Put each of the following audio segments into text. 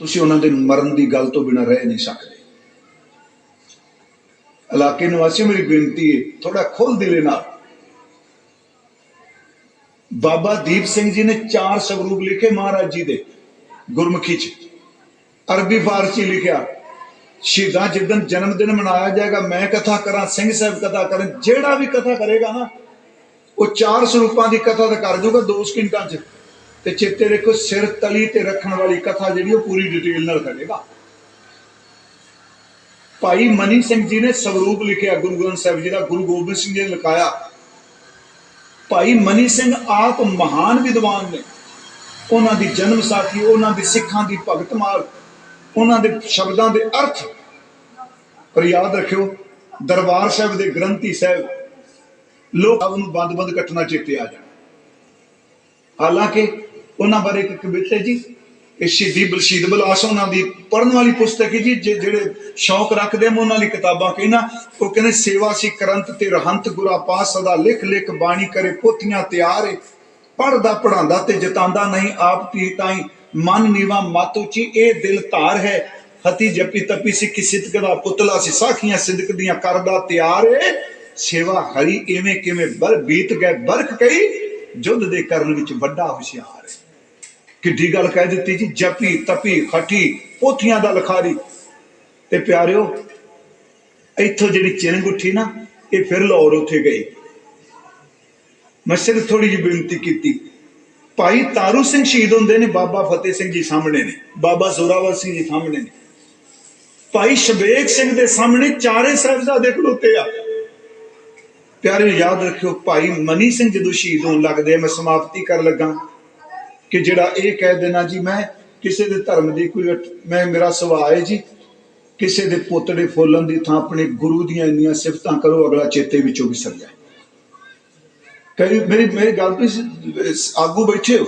ਤੁਸੀਂ ਉਹਨਾਂ ਦੇ ਮਰਨ ਦੀ ਗੱਲ ਤੋਂ ਬਿਨਾਂ ਰਹਿ ਨਹੀਂ ਸਕਦੇ। ਇਲਾਕੇ ਨਿਵਾਸੀਓ, ਮੇਰੀ ਬੇਨਤੀ ਹੈ ਥੋੜਾ ਖੁੱਲ ਦਿਲੇ ਨਾਲ। ਬਾਬਾ ਦੀਪ ਸਿੰਘ ਜੀ ਨੇ ਚਾਰ ਸਵਰੂਪ ਲਿਖੇ ਮਹਾਰਾਜ ਜੀ ਦੇ ਗੁਰਮੁਖੀ ਚ। ਅਰਬੀ ਫਾਰਸੀ ਲਿਖਿਆ, ਸ਼ਹੀਦਾਂ ਜਿੱਦਨ ਜਨਮ ਦਿਨ ਮਨਾਇਆ ਜਾਏਗਾ, ਮੈਂ ਕਥਾ ਕਰਾਂ, ਸਿੰਘ ਸਾਹਿਬ ਕਥਾ ਕਰਨ, ਜਿਹੜਾ ਵੀ ਕਥਾ ਕਰੇਗਾ ਨਾ, ਉਹ ਚਾਰ ਸਰੂਪਾਂ ਦੀ ਕਥਾ ਤਾਂ ਕਰ ਜੂਗਾ 2 ਸਕਿੰਟਾਂ ਚ। ਤੇ ਚੇਤੇ ਦੇਖੋ ਸਿਰ ਤਲੀ ਤੇ ਰੱਖਣ ਵਾਲੀ ਕਥਾ ਜਿਹੜੀ ਉਹ ਪੂਰੀ ਡਿਟੇਲ ਨਾਲ ਕਰੇਗਾ। ਭਾਈ ਮਨੀ ਸਿੰਘ ਜੀ ਨੇ ਸਵਰੂਪ ਲਿਖਿਆ, ਗੁਰੂ ਗ੍ਰੰਥ ਸਾਹਿਬ ਜੀ ਦਾ, ਗੁਰੂ ਗੋਬਿੰਦ ਸਿੰਘ ਜੀ ਨੇ ਲਿਖਾਇਆ। ਭਾਈ ਮਨੀ ਸਿੰਘ ਆਪ ਮਹਾਨ ਵਿਦਵਾਨ ਨੇ। ਉਹਨਾਂ ਦੀ ਜਨਮ ਸਾਖੀ, ਉਹਨਾਂ ਦੀ ਸਿੱਖਾਂ ਦੀ ਭਗਤ ਮਾਰ, ਉਹਨਾਂ ਦੇ ਸ਼ਬਦਾਂ ਦੇ ਅਰਥ। ਪਰ ਯਾਦ ਰੱਖਿਓ, ਦਰਬਾਰ ਸਾਹਿਬ ਦੇ ਗ੍ਰੰਥੀ ਸਾਹਿਬ, ਲੋਕ ਨੂੰ ਬੰਦ-ਬੰਦ ਕੱਟਣਾ ਚੇਤੇ ਆ ਜਾਣ। ਹਾਲਾਂਕਿ ਉਹਨਾਂ ਬਾਰੇ ਇੱਕ ਕਵਿਤਾ ਜੀ। ਇਹ ਸ਼ਹੀਦੀ ਬਲਸ਼ੀਦ ਬਲਾਸ ਉਹਨਾਂ ਦੀ ਪੜਨ ਵਾਲੀ ਪੁਸਤਕ ਹੈ ਜੀ ਜਿਹੜੇ ਸ਼ੌਕ ਰੱਖਦੇ ਮੈਂ ਉਹਨਾਂ ਲਈ ਕਿਤਾਬਾਂ ਕਹਿਣਾ ਉਹ ਕਹਿੰਦੇ, ਸੇਵਾ ਸੀ ਕਰੰਤ ਤੇ ਰਹੰਤ ਗੁਰਾ ਪਾਸ, ਸਦਾ ਲਿਖ ਲਿਖ ਬਾਣੀ ਕਰੇ, ਪੋਥੀਆਂ ਤਿਆਰ ਏ। ਪੜਦਾ ਪੜਾਉਂਦਾ ਤੇ ਜਤਾਂਦਾ ਨਹੀਂ, ਆਪ ਪੀ ਤਾਈ ਮਨ ਨੀਵਾ ਮਤ ਉੱਚੀ ਇਹ ਦਿਲ ਧਾਰ ਹੈ। ਹਤੀ ਜਪੀ ਤਪੀ ਸਿੱਖੀ ਸਿਦਕ ਦਾ ਪੁਤਲਾ ਸੀ, ਸਾਖੀਆਂ ਸਿਦਕ ਦੀਆਂ ਕਰਦਾ ਤਿਆਰ ਏ। ਸੇਵਾ ਹਰੀ ਇਵੇਂ ਕਿਵੇਂ ਬਰ ਬੀਤ ਗਏ, ਬਰਖ ਕਈ, ਜੁੱਧ ਦੇ ਕਰਨ ਵਿੱਚ ਵੱਡਾ ਹੁਸ਼ਿਆਰ ਹੈ ਕਿੱਡੀ ਗੱਲ ਕਹਿ ਦਿੱਤੀ ਜੀ ਜਪੀ ਤਪੀ ਖਟੀ ਪੋਥੀਆਂ ਦਾ ਲਖਾਰੀ। ਤੇ ਪਿਆਰਿਓ ਇੱਥੋਂ ਜਿਹੜੀ ਚਿੰਗ ਉੱਠੀ ਨਾ ਇਹ ਫਿਰ ਲਾਹੌਰ ਉੱਥੇ ਗਈ। ਮੈਂ ਸਿਰਫ ਥੋੜੀ ਜਿਹੀ ਬੇਨਤੀ ਕੀਤੀ। ਭਾਈ ਤਾਰੂ ਸਿੰਘ ਸ਼ਹੀਦ ਹੁੰਦੇ ਨੇ ਬਾਬਾ ਫਤਿਹ ਸਿੰਘ ਜੀ ਸਾਹਮਣੇ ਨੇ ਬਾਬਾ ਜ਼ੋਰਾਵਰ ਸਿੰਘ ਜੀ ਸਾਹਮਣੇ ਨੇ। ਭਾਈ ਸ਼ਬੇਕ ਸਿੰਘ ਦੇ ਸਾਹਮਣੇ ਚਾਰੇ ਸਾਹਿਬਜ਼ਾਦੇ ਖਲੋਤੇ ਆ। ਪਿਆਰੇ ਯਾਦ ਰੱਖਿਓ ਭਾਈ ਮਨੀ ਸਿੰਘ ਜਦੋਂ ਸ਼ਹੀਦ ਹੋਣ ਲੱਗਦੇ ਆ, ਮੈਂ ਸਮਾਪਤੀ ਕਰ ਲੱਗਾ। ਕਿ ਜਿਹੜਾ ਇਹ ਕਹਿ ਦੇਣਾ ਜੀ, ਮੈਂ ਕਿਸੇ ਦੇ ਧਰਮ ਦੀ ਕੋਈ ਮੈਂ, ਮੇਰਾ ਸੁਭਾਅ ਹੈ ਜੀ। ਕਿਸੇ ਦੇ ਪੋਤੜੇ ਫੋਲਣ ਦੀ ਥਾਂ ਆਪਣੇ ਗੁਰੂ ਦੀਆਂ ਇੰਨੀਆਂ ਸਿਫਤਾਂ ਕਰੋ, ਅਗਲਾ ਚੇਤੇ ਵਿੱਚੋਂ ਵਿਸਰ ਜਾਏ। ਕਈ, ਮੇਰੀ ਮੇਰੀ ਗੱਲ ਤੁਸੀਂ ਆਗੂ ਬੈਠੇ ਹੋ।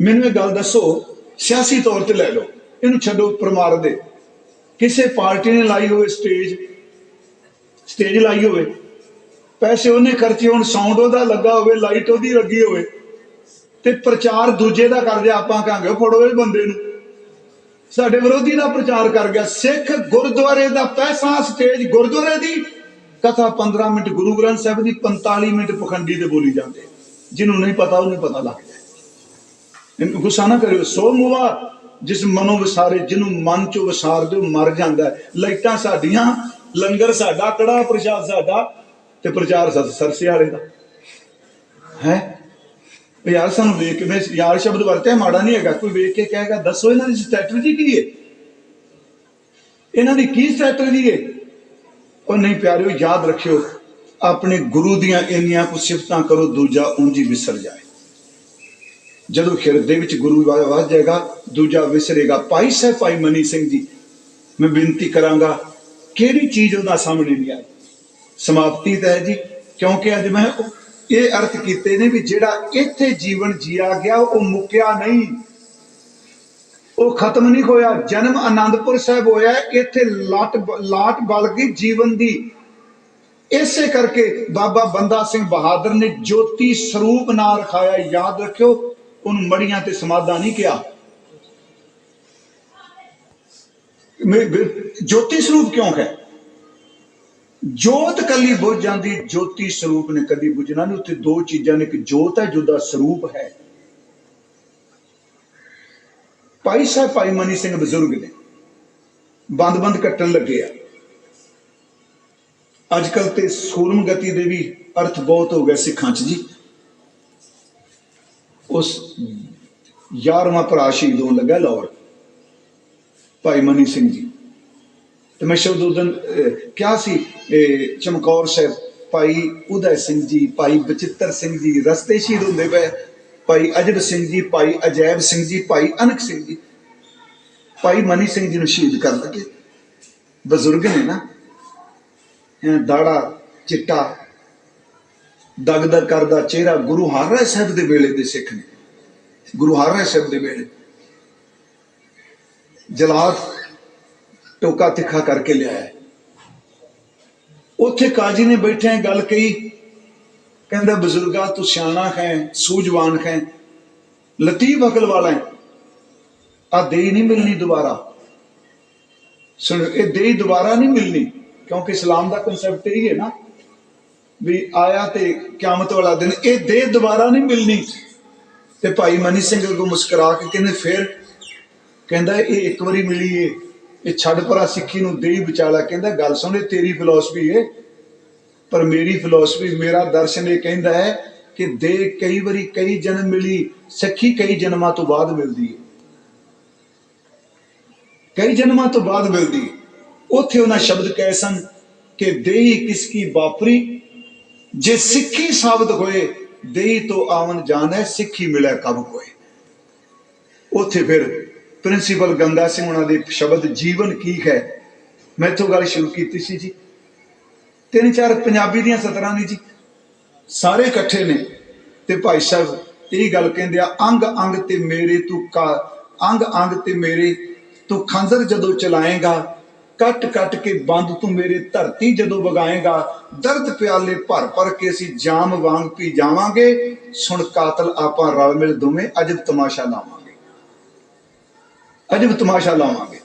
ਮੈਨੂੰ ਇਹ ਗੱਲ ਦੱਸੋ, ਸਿਆਸੀ ਤੌਰ ਤੇ ਲੈ ਲਓ। ਇਹਨੂੰ ਛੱਡੋ ਪਰਮਾਰ ਦੇ। ਕਿਸੇ ਪਾਰਟੀ ਨੇ ਲਾਈ ਹੋਵੇ ਸਟੇਜ ਸਟੇਜ ਲਾਈ ਹੋਵੇ। ਪੈਸੇ ਉਹਨੇ ਖਰਚੇ, ਹੋਣ ਸਾਊਂਡ ਉਹਦਾ ਲੱਗਾ ਹੋਵੇ ਲਾਈਟ ਉਹਦੀ ਲੱਗੀ ਹੋਵੇ। ਤੇ ਪ੍ਰਚਾਰ ਦੂਜੇ ਦਾ ਕਰਦੇ ਆਪਾਂ ਕਹਾਂਗੇ, ਉਹ ਫੜੋ ਇਹ ਬੰਦੇ ਨੂੰ। ਸਾਡੇ ਵਿਰੋਧੀ ਦਾ ਪ੍ਰਚਾਰ ਕਰ ਗਿਆ। ਸਿੱਖ ਗੁਰਦੁਆਰੇ ਦਾ ਪੈਸਾ ਸਟੇਜ ਗੁਰਦੁਆਰੇ ਦੀ ਕਥਾ 15 ਮਿੰਟ, ਗੁਰੂ ਗ੍ਰੰਥ ਸਾਹਿਬ ਦੀ 45 ਮਿੰਟ ਪਖੰਡੀ ਤੇ ਬੋਲੀ ਜਾਂਦੇ। ਜਿਹਨੂੰ ਨਹੀਂ ਪਤਾ, ਉਹਨੂੰ ਪਤਾ ਲੱਗ ਜਾਏ ਗੁੱਸਾ ਨਾ ਕਰਿਓ। ਸੋ ਮੁਵਾ ਜਿਸ ਮਨੋਂ ਵਿਸਾਰੇ, ਜਿਹਨੂੰ ਮਨ ਚੋਂ ਵਿਸਾਰ ਦਿਓ, ਮਰ ਜਾਂਦਾ ਲਾਈਟਾਂ ਸਾਡੀਆਂ, ਲੰਗਰ ਸਾਡਾ ਕੜਾ ਪ੍ਰਸ਼ਾਦ ਸਾਡਾ ਤੇ ਪ੍ਰਚਾਰ ਸਰਸੇ ਵਾਲੇ ਦਾ। ਹੈ? ਯਾਰ ਸਾਨੂੰ ਵੇਖ ਕੇ ਯਾਰ ਸ਼ਬਦ ਵਰਤਿਆ, ਮਾੜਾ ਨਹੀਂ ਹੈਗਾ, ਕੋਈ ਵੇਖ ਕੇ ਕਹੇਗਾ, ਦੱਸੋ ਇਹਨਾਂ ਦੀ ਸਟ੍ਰੈਟਜੀ ਕੀ ਹੈ? ਇਹਨਾਂ ਦੀ ਕੀ ਸਟ੍ਰੈਟਜੀ ਹੈ? ਉਹ ਨਹੀਂ ਪਿਆਰਿਓ, ਯਾਦ ਰੱਖਿਓ, ਆਪਣੇ ਗੁਰੂ ਦੀਆਂ ਇੰਨੀਆਂ ਕੁ ਸਿਫਤਾਂ ਕਰੋ, ਦੂਜਾ ਉਂਝ ਹੀ ਵਿਸਰ ਜਾਏ। ਜਦੋਂ ਹਿਰਦੇ ਵਿੱਚ ਗੁਰੂ ਵਾ- ਜਾਏਗਾ, ਦੂਜਾ ਵਿਸਰੇਗਾ, ਭਾਈ ਸਾਹਿਬ, ਭਾਈ ਮਨੀ ਸਿੰਘ ਜੀ, ਮੈਂ ਬੇਨਤੀ ਕਰਾਂਗਾ, ਕਿਹੜੀ ਚੀਜ਼ ਉਹਨਾਂ ਸਾਹਮਣੇ ਨਹੀਂ ਆਈ? ਸਮਾਪਤੀ ਤਾਂ ਹੈ ਜੀ, ਕਿਉਂਕਿ ਅੱਜ ਮੈਂ ਇਹ ਅਰਥ ਕੀਤੇ ਨੇ ਵੀ ਜਿਹੜਾ ਇੱਥੇ ਜੀਵਨ ਜੀਆ ਗਿਆ, ਉਹ ਮੁੱਕਿਆ ਨਹੀਂ। ਉਹ ਖਤਮ ਨਹੀਂ ਹੋਇਆ। ਜਨਮ ਆਨੰਦਪੁਰ ਸਾਹਿਬ ਹੋਇਆ। ਇੱਥੇ ਲਾਟ ਲਾਟ ਬਲ ਗਈ ਜੀਵਨ ਦੀ। ਇਸੇ ਕਰਕੇ ਬਾਬਾ ਬੰਦਾ ਸਿੰਘ ਬਹਾਦਰ ਨੇ ਜੋਤੀ ਸਰੂਪ ਨਾਂ ਰਖਾਇਆ। ਯਾਦ ਰੱਖਿਓ, ਉਹਨੂੰ ਮੜੀਆਂ ਤੇ ਸਮਾਧਾ ਨਹੀਂ ਕਿਹਾ। ਜੋਤੀ ਸਰੂਪ ਕਿਉਂ ਹੈ? ਜੋਤ ਕੱਲੀ ਬੁੱਝ ਜਾਂਦੀ ਜੋਤੀ ਸਰੂਪ ਨੇ ਕਦੀ ਬੁਝਣਾ ਨਹੀਂ, ਉੱਥੇ ਦੋ ਚੀਜ਼ਾਂ ਨੇ, ਇੱਕ ਜੋਤ ਹੈ ਜੁਦਾ ਸਰੂਪ ਹੈ। ਭਾਈ ਸਾਹਿਬ, ਭਾਈ ਮਨੀ ਸਿੰਘ ਬਜ਼ੁਰਗ ਨੇ, ਬੰਦ-ਬੰਦ ਕੱਟਣ ਲੱਗੇ ਆ। ਅੱਜ ਕੱਲ ਤੇ ਸੂਰਮ ਗਤੀ ਦੇ ਵੀ ਅਰਥ ਬਹੁਤ ਹੋ ਗਏ ਸਿੱਖਾਂ 'ਚ ਜੀ। ਉਸ 11ਵਾਂ ਭਰਾ ਸ਼ਹੀਦ ਹੋਣ ਲੱਗਾ ਲਾਹੌਰ। ਭਾਈ ਮਨੀ ਸਿੰਘ ਜੀ ਤੇ ਮੈਂ ਸ਼ਬਦ ਉਦਨ ਕਿਹਾ ਸੀ ਇਹ ਚਮਕੌਰ ਸਾਹਿਬ, ਭਾਈ ਉਦੈ ਸਿੰਘ ਜੀ, ਭਾਈ ਬਚਿੱਤਰ ਸਿੰਘ ਜੀ, ਰਸਤੇ ਸ਼ਹੀਦ ਹੁੰਦੇ ਪਏ ਭਾਈ ਅਜਬ ਸਿੰਘ ਜੀ, ਭਾਈ ਅਜੈਬ ਸਿੰਘ ਜੀ, ਭਾਈ ਅਨਕ ਸਿੰਘ ਜੀ। ਭਾਈ ਮਨੀ ਸਿੰਘ ਜੀ ਨੂੰ ਸ਼ਹੀਦ ਕਰ ਲੱਗੇ। ਬਜ਼ੁਰਗ ਨੇ ਨਾ ਦਾੜਾ, ਚਿੱਟਾ, ਦਗਦਗ ਕਰਦਾ ਚਿਹਰਾ ਗੁਰੂ ਹਰਿ ਸਾਹਿਬ ਦੇ ਵੇਲੇ ਦੇ ਸਿੱਖ ਨੇ। ਗੁਰੂ ਹਰਿ ਸਾਹਿਬ ਦੇ ਵੇਲੇ। ਜਲਾਦ ਟੋਕਾ ਤਿੱਖਾ ਕਰਕੇ ਲਿਆਇਆ। ਉੱਥੇ ਕਾਜੀ ਨੇ ਬੈਠੇ ਗੱਲ ਕਹੀ। ਕਹਿੰਦਾ, ਬਜ਼ੁਰਗਾ, ਤੂੰ ਸਿਆਣਾ ਹੈ, ਸੂਝਵਾਨ ਹੈ, ਲਤੀਫ ਅਕਲ ਵਾਲਾ ਹੈ। ਆ ਦੇਈ ਨਹੀਂ ਮਿਲਣੀ ਦੁਬਾਰਾ। ਸੁਣ, ਇਹ ਦੇਈ ਦੁਬਾਰਾ ਨਹੀਂ ਮਿਲਣੀ, ਕਿਉਂਕਿ ਇਸਲਾਮ ਦਾ ਕਨਸੈਪਟ ਇਹ ਹੈ ਨਾ ਵੀ ਆਇਆ ਤੇ ਕਿਆਮਤ ਵਾਲਾ ਦਿਨ ਇਹ ਦੇ ਦੁਬਾਰਾ ਨਹੀਂ ਮਿਲਣੀ। ਤੇ ਭਾਈ ਮਨੀ ਸਿੰਘ ਅੱਗੋਂ ਮੁਸਕਰਾ ਕੇ ਕਹਿੰਦੇ, ਫਿਰ? ਕਹਿੰਦਾ, ਇਹ ਇੱਕ ਵਾਰੀ ਮਿਲੀ ਏ। ਇਹ ਛੱਡ ਪਰਾ ਸਿੱਖੀ ਨੂੰ ਦੇਈ ਵਿਚਾਲਾ ਕਹਿੰਦਾ, ਗੱਲ ਸੁਣੇ ਤੇਰੀ ਫਿਲਾਸਫੀ ਏ। ਪਰ ਮੇਰੀ ਫਿਲਾਸਫੀ ਮੇਰਾ ਦਰਸ਼ਨ ਇਹ ਕਹਿੰਦਾ ਹੈ ਕਿ ਦੇ ਕਈ ਵਾਰੀ ਕਈ ਜਨਮ ਮਿਲੀ, ਸਿੱਖੀ ਕਈ ਜਨਮਾਂ ਤੋਂ ਬਾਅਦ ਮਿਲਦੀ ਹੈ ਕਈ ਜਨਮਾਂ ਤੋਂ ਬਾਅਦ ਮਿਲਦੀ ਹੈ ਉੱਥੇ ਉਹਨਾਂ ਸ਼ਬਦ ਕਹੇ ਸਨ ਕਿ ਦੇਈ ਕਿਸ ਕੀ ਬਾਪਰੀ ਜੇ ਸਿੱਖੀ ਸਾਬਤ ਹੋਏ ਦੇਈ ਤੋਂ ਆਵਨ ਜਾਣੈ, ਸਿੱਖੀ ਮਿਲੇ ਕਬ ਕੋਏ ਉੱਥੇ ਫਿਰ ਪ੍ਰਿੰਸੀਪਲ ਗੰਗਾ ਸਿੰਘ ਉਹਨਾਂ ਦੇ ਸ਼ਬਦ ਜੀਵਨ ਕੀ ਹੈ? ਮੈਂ ਇੱਥੋਂ ਗੱਲ ਸ਼ੁਰੂ ਕੀਤੀ ਸੀ ਜੀ। ਤਿੰਨ ਚਾਰ ਪੰਜਾਬੀ ਦੀਆਂ ਸਤਰਾਂ ਨੇ ਜੀ। ਸਾਰੇ ਇਕੱਠੇ ਨੇ। ਤੇ ਭਾਈ ਸਾਹਿਬ, ਇਹ ਗੱਲ ਕਹਿੰਦੇ ਆ, ਅੰਗ ਅੰਗ ਤੇ ਮੇਰੇ ਤੂੰ ਕਾ, ਅੰਗ ਅੰਗ ਤੇ ਮੇਰੇ ਤੂੰ ਖੰਜਰ ਜਦੋਂ ਚਲਾਏਗਾ, ਕੱਟ ਕੱਟ ਕੇ ਬੰਦ ਤੂੰ ਮੇਰੇ ਧਰਤੀ ਜਦੋਂ ਵਗਾਏਗਾ, ਦਰਦ ਪਿਆਲੇ ਭਰ ਭਰ ਕੇ ਅਸੀਂ ਜਾਮ ਵਾਂਗ ਪੀ ਜਾਵਾਂਗੇ। ਸੁਣ ਕਾਤਲ ਆਪਾਂ ਰਲ ਮਿਲ ਦੋਵੇਂ, ਅਜਬ ਤਮਾਸ਼ਾ ਲਾਵਾਂਗੇ ਅਜਬ ਤਮਾਸ਼ਾ ਲਾਵਾਂਗੇ।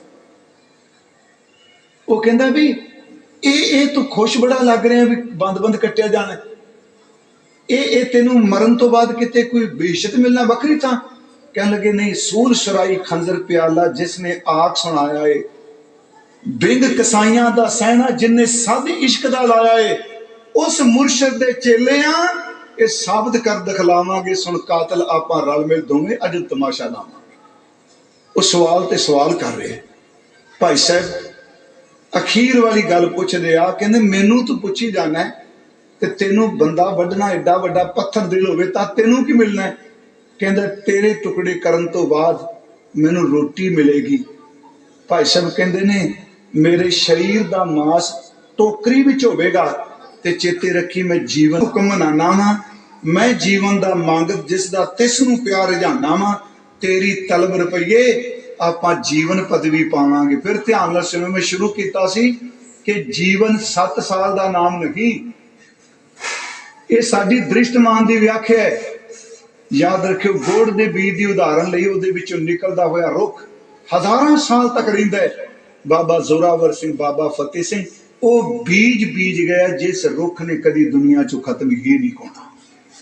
ਉਹ ਕਹਿੰਦਾ ਵੀ ਇਹ ਇਹ ਤੂੰ ਖੁਸ਼ ਬੜਾ ਲੱਗ ਰਿਹਾ ਵੀ ਬੰਦ ਬੰਦ ਕੱਟਿਆ ਜਾਣਾ। ਇਹ ਇਹ ਤੈਨੂੰ ਮਰਨ ਤੋਂ ਬਾਅਦ ਕਿਤੇ ਕੋਈ ਬੇਸ਼ਤ ਮਿਲਣਾ ਵੱਖਰੀ ਤਾਂ ਕਹਿਣ ਲੱਗੇ, ਨਹੀਂ, ਸੂਲ ਸ਼ਰਾਈ ਖੰਜਰ ਪਿਆਲਾ ਜਿਸ ਨੇ ਆਖ ਸੁਣਾਇਆ ਏ। ਬਿੰਗ ਕਸਾਈਆਂ ਦਾ ਸਹਿਣਾ ਜਿਨੇ ਸਦ ਇਸ਼ਕ ਦਾ ਲਾਇਆ ਏ। ਉਸ ਮੁਰਸ਼ਦ ਦੇ ਚੇਲੇ ਆ ਇਹ ਸਾਬਤ ਕਰ ਦਿਖਲਾਵਾਂਗੇ। ਸੁਣ ਕਾਤਲ ਆਪਾਂ ਰਲ ਮਿਲ ਦੋਵੇਂ ਅੱਜ ਤਮਾਸ਼ਾ ਲਾਵਾਂਗੇ। ਉਹ ਸਵਾਲ ਤੇ ਸਵਾਲ ਕਰ ਰਿਹਾ ਭਾਈ ਸਾਹਿਬ, ਅਖੀਰ ਵਾਲੀ ਗੱਲ ਪੁੱਛਦੇ ਆ, ਕਹਿੰਦੇ ਮੈਨੂੰ ਤੂੰ ਪੁੱਛੀ ਜਾਣਾ ਤੇ ਤੈਨੂੰ ਬੰਦਾ ਵੱਢਣਾ ਐਡਾ ਵੱਡਾ ਪੱਥਰ ਦਿਲ ਹੋਵੇ ਤਾਂ ਤੈਨੂੰ ਕੀ ਮਿਲਣਾ ਕਹਿੰਦਾ ਤੇਰੇ ਟੁਕੜੇ ਕਰਨ ਤੋਂ ਬਾਅਦ ਮੈਨੂੰ ਰੋਟੀ ਮਿਲੇਗੀ। ਭਾਈ ਸਾਹਿਬ ਕਹਿੰਦੇ ਨੇ, ਮੇਰੇ ਸਰੀਰ ਦਾ ਮਾਸ ਟੋਕਰੀ ਵਿੱਚ ਹੋਵੇਗਾ ਤੇ ਚੇਤੇ ਰੱਖੀ ਮੈਂ ਜੀਵਨ ਹੁਕਮ ਮਨਾਨਾ ਵਾਂ, ਮੈਂ ਜੀਵਨ ਦਾ ਮੰਗ, ਜਿਸ ਦਾ ਤਿਸ ਨੂੰ ਪਿਆਰ ਰਝਾਨਾ ਵਾਂ ਤੇਰੀ ਤਲਬ ਰੁਪਈਏ, ਆਪਾਂ ਜੀਵਨ ਪਦਵੀ ਪਾਵਾਂਗੇ। ਫਿਰ ਧਿਆਨ ਨਾਲ ਸੁਣੋ, ਮੈਂ ਸ਼ੁਰੂ ਕੀਤਾ ਸੀ ਕਿ ਜੀਵਨ 7 ਸਾਲ ਦਾ ਨਾਮ ਨਹੀਂ। ਇਹ ਸਾਡੀ ਦ੍ਰਿਸ਼ਟਮਾਨ ਦੀ ਵਿਆਖਿਆ ਹੈ। ਯਾਦ ਰੱਖਿਓ, ਗੋੜ ਦੇ ਬੀਜ ਦੀ ਉਦਾਹਰਨ ਲਈ ਉਹਦੇ ਵਿੱਚੋਂ ਨਿਕਲਦਾ ਹੋਇਆ ਰੁੱਖ ਹਜ਼ਾਰਾਂ ਸਾਲ ਤੱਕ ਰਹਿੰਦਾ ਹੈ। ਬਾਬਾ ਜ਼ੋਰਾਵਰ ਸਿੰਘ, ਬਾਬਾ ਫਤਿਹ ਸਿੰਘ, ਉਹ ਬੀਜ ਬੀਜ ਗਿਆ, ਜਿਸ ਰੁੱਖ ਨੇ ਕਦੀ ਦੁਨੀਆ ਚੋਂ ਖਤਮ ਹੀ ਨਹੀਂ ਹੋਣਾ।